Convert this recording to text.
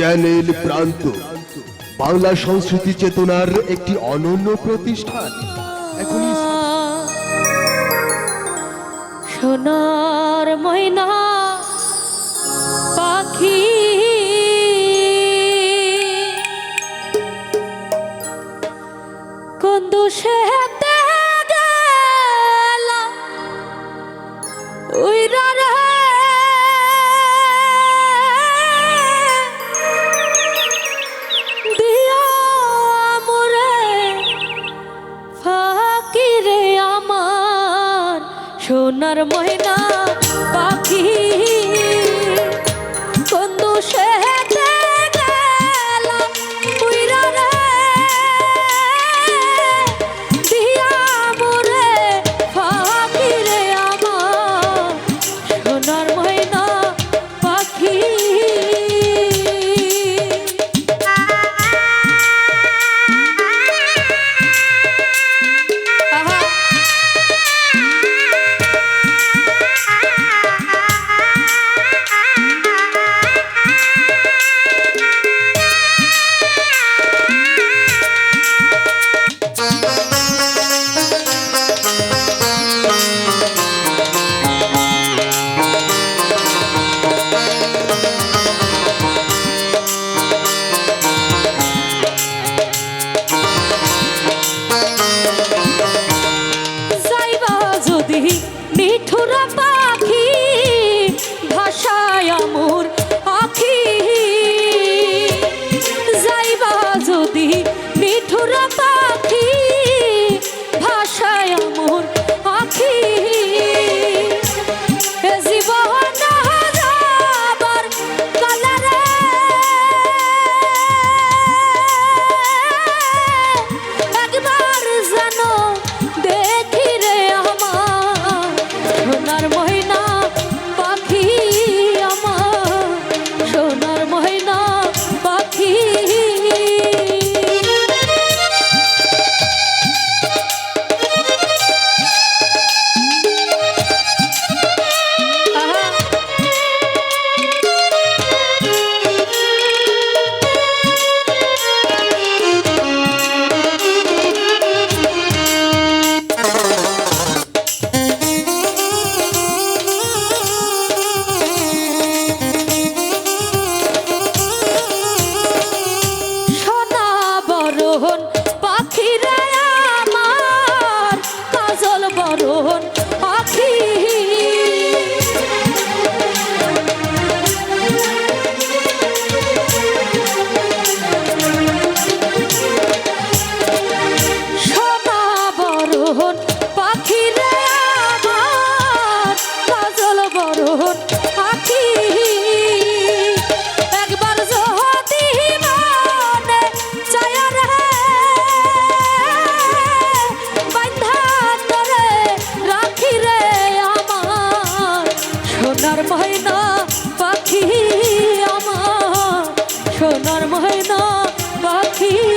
Channel প্রান্ত। বাংলা সংস্কৃতি চেতনার একটি অনন্য প্রতিষ্ঠান। সোনার ময়না পাখি। কোন দোষে ওই সোনার ময়না পাখি সোনার ময়না পাখি